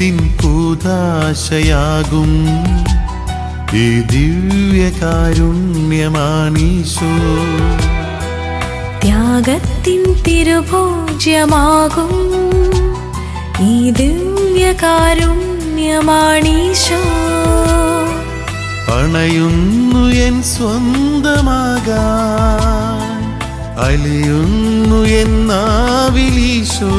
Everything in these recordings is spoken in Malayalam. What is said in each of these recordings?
ഹൃദയത്തിൻ പൂതാശയാകും ഈ ദിവ്യകാരുണ്യമാണീശോ. ത്യാഗത്തിൻ തിരുഭോജ്യമാകും. ഈ ദിവ്യകാരുണ്യമാണീശോ. അണയുന്നു എൻ സ്വന്തമാകാ അലിയുന്നു എന്നാവിലീശോ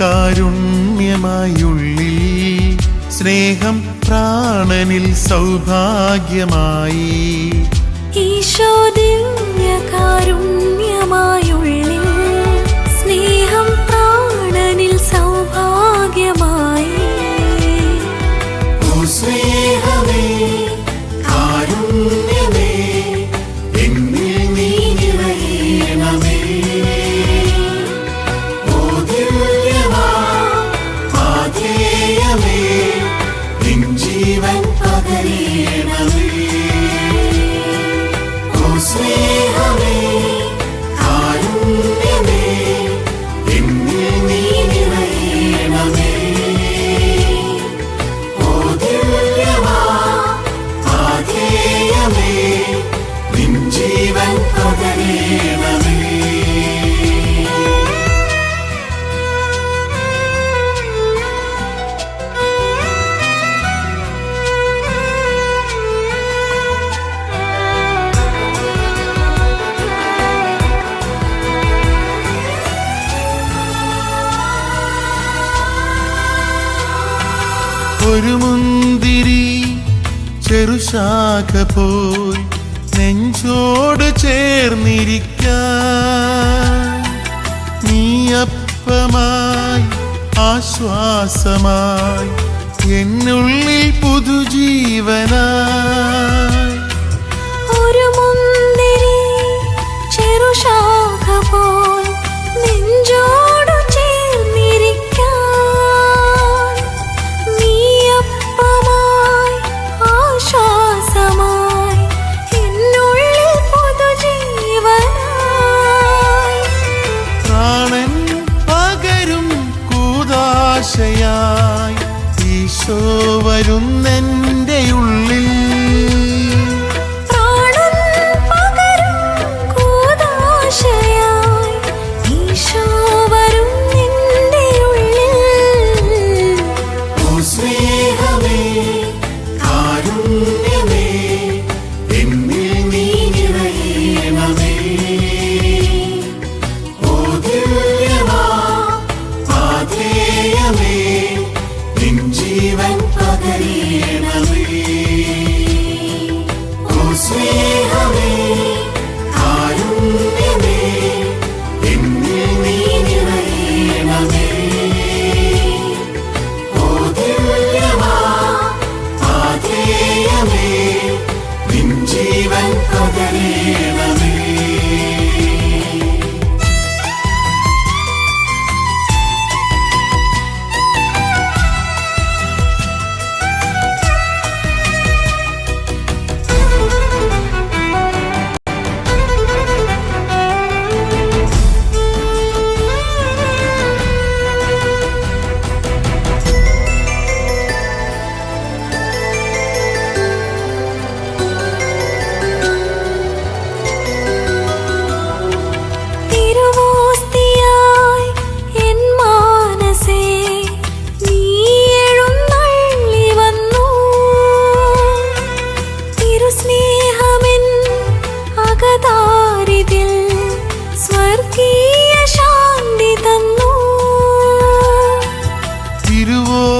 കാരുണ്യമായുള്ളിൽ സ്നേഹം പ്രാണനിൽ സൗഭാഗ്യമായി. സ്നേഹം പ്രാണനിൽ സൗഭാഗ്യമായി. ഒരു മുന്തിരി ചെറുശാഖ പോയി നെഞ്ചോട് ചേർന്നിരിക്ക നീ അപ്പമായി ആശ്വാസമായി എന്നുള്ളിൽ പുതുജീവനായി മരുന്നേ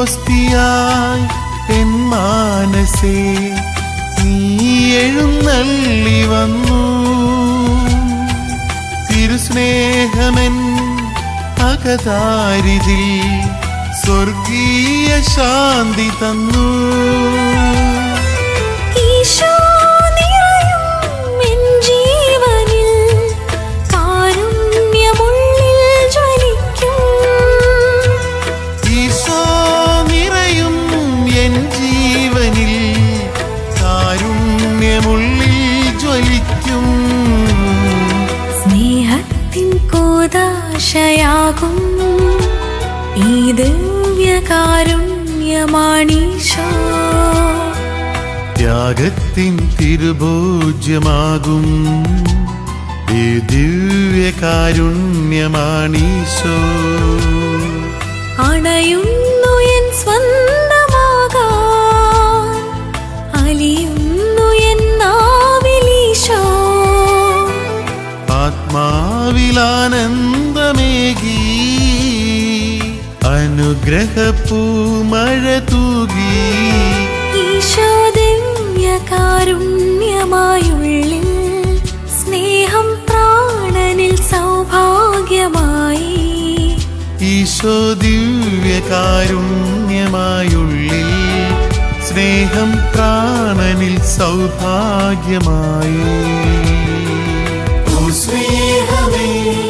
സ്വാസ്ഥിയായി എൻ മാനസേ നീ എഴുന്നള്ളി വന്നു. തിരുസ്നേഹമൻ അകതാരിതിൽ സ്വർഗീയ ശാന്തി തന്നു. കോതാശയാകും ഈ ദിവ്യകാരുണ്യമാണീശോ. ത്യാഗത്തിൻ തിരുഭോജ്യമാകും. ഈ ദിവ്യകാരുണ്യമാണീശോ. അണയുന്നു എൻ സ്വന്തമാകാൻ. അലിയുന്നു ആത്മാവിലാനന്ദമേകി അനുഗ്രഹപ്പൂമഴ തൂകി ഈശോദിവ്യകാരുണ്യമായുള്ളിൽ സ്നേഹം പ്രാണനിൽ സൗഭാഗ്യമായി. ഈശോദിവ്യകാരുണ്യമായുള്ളിൽ സ്നേഹം പ്രാണനിൽ സൗഭാഗ്യമായി. mim.